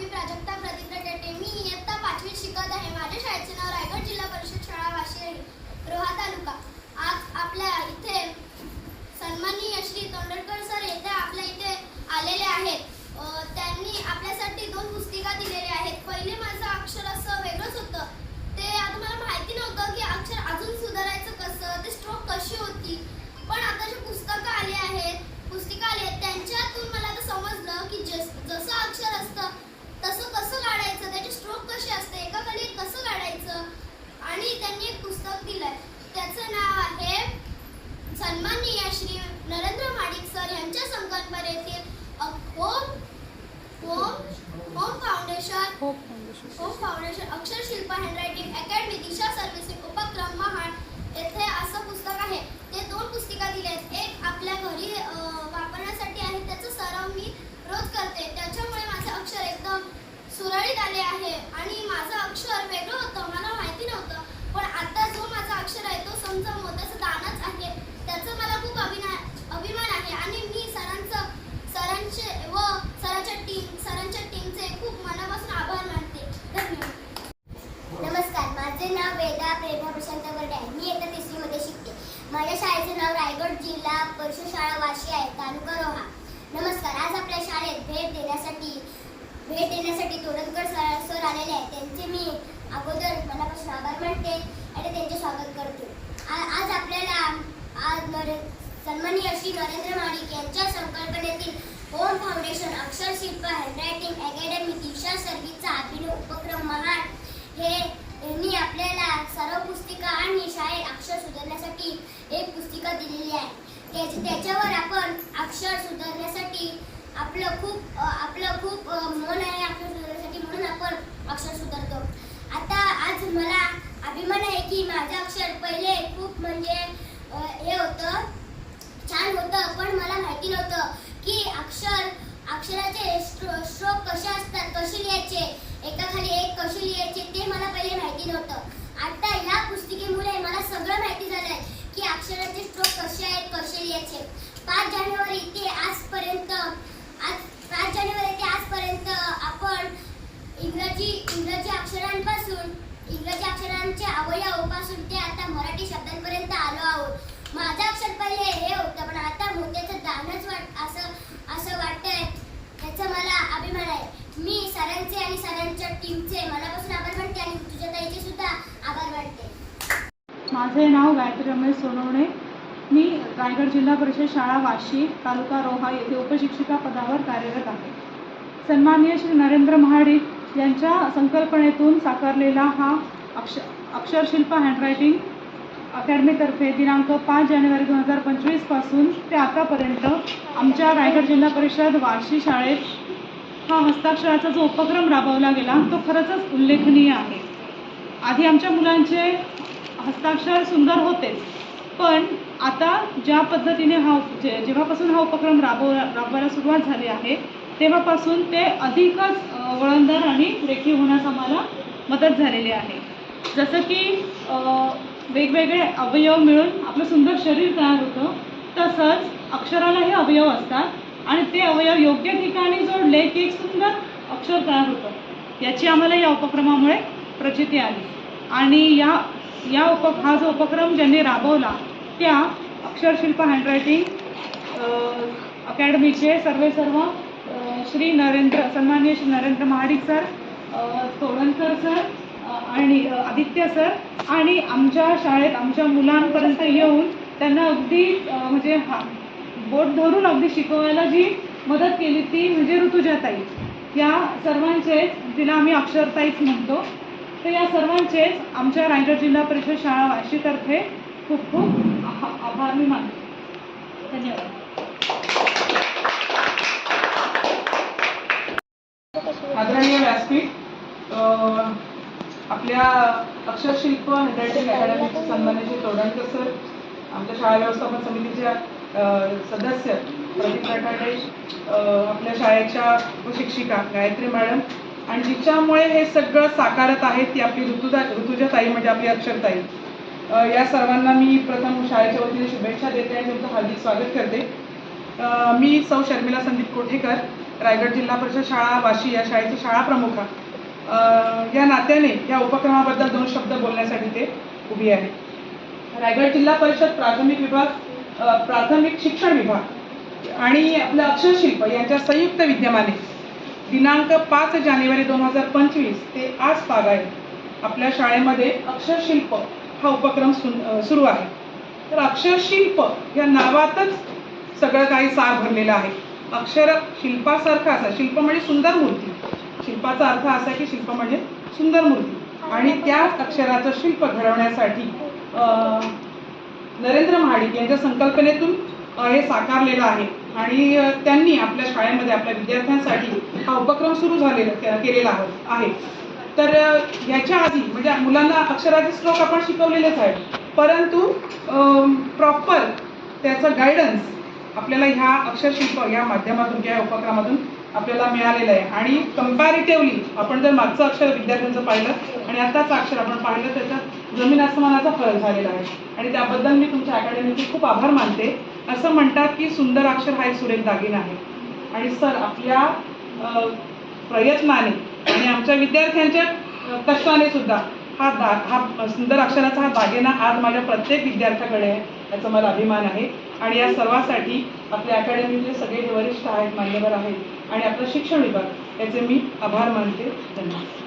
मी प्राजक्ता प्रदीप रटेटे मी इयत्ता पाचवीत शिकत आहे माझ्या शाळेचे नाव रायगड जिल्हा परिषद शाळा वाशी आहे रोहा तालुका आज आपल्या इथे सन्माननीय श्री तोंडलकर सर येथे आपल्या इथे आलेले आहेत अ, त्यांनी आपल्यासाठी दोन पुस्तिका दिलेल्या आहेत पहिले माझं अक्षर असं वेगळंच होतं ते आता मला माहिती नव्हतं की अक्षर अजून सुधारायचं कसं ते स्ट्रोक कशी होती पण आता जे पुस्तकं आली आहेत पुस्तिका आली आहेत त्यांच्यातून मला आता समजलं की जस जसं अक्षर असतं तसं कसं काढायचं त्याची स्ट्रोक कशी असते एका खाली एक कसं काढायचं आणि त्यांनी एक पुस्तक दिलंय त्याचं नाव आहे सन्माननीय श्री नरेंद्र माडिक सर संकल्पनेतील अ- home home home foundation home foundation Aksharshilp handwriting academy Disha servicing उपक्रम महाड येथे असं पुस्तक आहे. ते दोन पुस्तिका दिल्या आहेत. एक आपल्या घरी वापरण्यासाठी आहे. त्याचा सराव मी रोज करते. त्याच्यामुळे माझे अक्षर एकदम सुरळीत आले आहे. आणि माझं अक्षर वेगळं होतं मला माहिती नव्हतं पण आता जो माझा अक्षर आहे तो समजा मोत्याचं दानच आहे त्याचा मला खूप अभिना अभिमान आहे आणि मी सरांचं सरांचे व सरांच्या टीम सरांच्या टीमचे खूप मनापासून आभार मानते धन्यवाद नमस्कार माझे नाव वेदा प्रेमा प्रशांत वर्डे आहे मी येत्या तिसरीमध्ये शिकते माझ्या शाळेचे नाव रायगड जिल्हा परिषद शाळा वाशी आहे तालुका नमस्कार आज आपल्या शाळेत भेट देण्यासाठी भेट देण्यासाठी तोडणकर सर सर आलेले आहेत. त्यांचे मी अगोदर मनापासून आभार मानते आणि त्यांचे स्वागत करते. आज आपल्याला आज नरे सन्माननीय श्री नरेंद्र माडिक यांच्या संकल्पनेतील home foundation Aksharshilp handwriting academy Disha सर्विसचा अभिनव उपक्रम महाड हे यांनी आपल्याला सर्व पुस्तिका आणि शाळेत अक्षर सुधारण्यासाठी एक पुस्तिका दिलेली आहे. त्याच्यावर आपण अक्षर सुधारण्यासाठी आपलं खूप आपलं खूप मन आहे अक्षर सुधारण्यासाठी म्हणून आपण अक्षर सुधारतो. आता आज मला अभिमान आहे की माझं अक्षर पहिले खूप म्हणजे हे होतं छान होतं पण मला माहिती नव्हतं की अक्षर अक्षराचे स्ट्रो स्ट्रोक कसे असतात कसे लिहायचे एकाखाली एक कसे लिहायचे ते मला पहिले माहिती नव्हतं. आता ह्या पुस्तिकेमुळे मला सगळं माहिती झालं आहे की अक्षराचे स्ट्रोक कसे आहेत कसे लिहायचे पाच जानेवारी ते आजपर्यंत आज पाच जानेवारी ते आजपर्यंत आपण इंग्रजी इंग्रजी अक्षरांपासून इंग्रजी अक्षरांच्या अवयवापासून ते आता मराठी शब्दांपर्यंत आलो आहोत. माझं अक्षर पहिले हे होतं पण आता मोत्याचं दानच वाट असं असं वाटतंय. याचा मला अभिमान आहे. मी सरांचे आणि सरांच्या टीमचे मला आभार मानते आणि तुझ्या ताईचे सुद्धा आभार मानते माझे नाव गायत्री रमेश सोनवणे. मी रायगड जिल्हा परिषद शाळा वाशी तालुका रोहा येथे उपशिक्षिका पदावर कार्यरत आहे. सन्माननीय श्री नरेंद्र महाडिक यांच्या संकल्पनेतून साकारलेला हा अक्ष अक्षरशिल्प हँडरायटिंग अकॅडमीतर्फे दिनांक पाच जानेवारी दोन हजार पंचवीसपासून ते आतापर्यंत आमच्या रायगड जिल्हा परिषद वाशी शाळेत हा हस्ताक्षराचा जो उपक्रम राबवला गेला तो खरंच उल्लेखनीय आहे. आधी आमच्या मुलांचे हस्ताक्षर सुंदर होतेच पण आता ज्या पद्धतीने हा जे जेव्हापासून हा उपक्रम राबव राबवायला सुरुवात झाली आहे तेव्हापासून ते अधिकच वळणदार आणि रेखीव होण्यास आम्हाला मदत झालेली आहे. जसं की वेगवेगळे अवयव मिळून आपलं सुंदर शरीर तयार होतं तसंच अक्षरालाही अवयव असतात आणि ते अवयव योग्य ठिकाणी जोडले की एक सुंदर अक्षर तयार होतं. याची आम्हाला या उपक्रमामुळे प्रचिती आली. आणि या या उप हा जो उपक्रम ज्यांनी राबवला त्या अक्षरशिल्प हँडरायटिंग अकॅडमीचे सर्वे सर्व श्री नरेंद्र सन्माननीय श्री नरेंद्र महाडिक सर अ, तोडणकर सर आणि आदित्य सर आणि आमच्या शाळेत आमच्या मुलांपर्यंत येऊन त्यांना अगदी म्हणजे हा बोट धरून अगदी शिकवायला जी मदत केली ती म्हणजे ऋतुजाताई. या सर्वांचे तिला आम्ही अक्षरताईच म्हणतो. तर या सर्वांचेच आमच्या रायगड जिल्हा परिषद शाळा वाशीतर्फे खूप खूप आभार मी मानतो. धन्यवाद. आदरणीय व्यासपीठ आपल्या अक्षरशिल्प हँडरायटिंग अकॅडमीचे सन्मानाचे तोडणकर सर आमच्या शाळा व्यवस्थापन समितीच्या सदस्य प्रदीप रटाडे आपल्या शाळेच्या उपशिक्षिका गायत्री मॅडम आणि जिच्यामुळे हे सगळं साकारत आहे ती आपली ऋतुजा ऋतुजा ताई म्हणजे आपली अक्षरताई. या सर्वांना मी प्रथम शाळेच्या वतीने शुभेच्छा देते आणि तुमचं हार्दिक स्वागत करते. मी सौ शर्मिला संदीप कोठेकर रायगड जिल्हा परिषद शाळा वाशी या शाळेची शाळा प्रमुख. या नात्याने या उपक्रमाबद्दल दोन शब्द बोलण्यासाठी ते उभी आहे. रायगड जिल्हा परिषद प्राथमिक विभाग प्राथमिक शिक्षण विभाग आणि आपलं अक्षरशिल्प यांच्या संयुक्त विद्यमाने दिनांक पाच जानेवारी दोन हजार पंचवीस ते आज तागाय आपल्या शाळेमध्ये अक्षरशिल्प हा उपक्रम सुरू आहे. तर अक्षरशिल्प या नावातच सगळं काही सार भरलेलं आहे. अक्षर शिल्पासारखं असं शिल्प म्हणजे सुंदर मूर्ती. शिल्पाचा अर्थ असा आहे की शिल्प म्हणजे सुंदर मूर्ती. आणि त्या अक्षराचं शिल्प घडवण्यासाठी नरेंद्र महाडिक यांच्या संकल्पनेतून हे साकारलेलं आहे. आणि त्यांनी आपल्या शाळेमध्ये आपल्या विद्यार्थ्यांसाठी हा उपक्रम सुरू झालेला केलेला आहे. तर याच्या ह्याच्या आधी म्हणजे मुलांना अक्षराचे श्लोक आपण शिकवलेलेच आहेत. परंतु प्रॉपर त्याचं गायडन्स आपल्याला ह्या अक्षरशिल्प या माध्यमातून किंवा या उपक्रमातून आपल्याला मिळालेलं आहे. आणि कम्पॅरेटिव्हली आपण जर मागचं अक्षर विद्यार्थ्यांचं पाहिलं आणि आताचं अक्षर आपण पाहिलं त्याच्यात जमीन आसमानाचा फरक झालेला आहे. आणि त्याबद्दल मी तुमच्या अकॅडमीचे खूप आभार मानते. असं म्हणतात की सुंदर अक्षर हा एक सुरेख दागिना आहे. आणि सर आपल्या प्रयत्नाने आणि आमच्या विद्यार्थ्यांच्या कष्टाने सुद्धा हा दा हा सुंदर अक्षराचा हा दागिना आज माझ्या प्रत्येक विद्यार्थ्याकडे आहे याचा मला अभिमान आहे. आणि या सर्वासाठी आपल्या अकॅडमीचे सगळे वरिष्ठ आहेत मान्यवर आहेत. आणि आपलं शिक्षण विभाग याचे मी आभार मानते. धन्यवाद.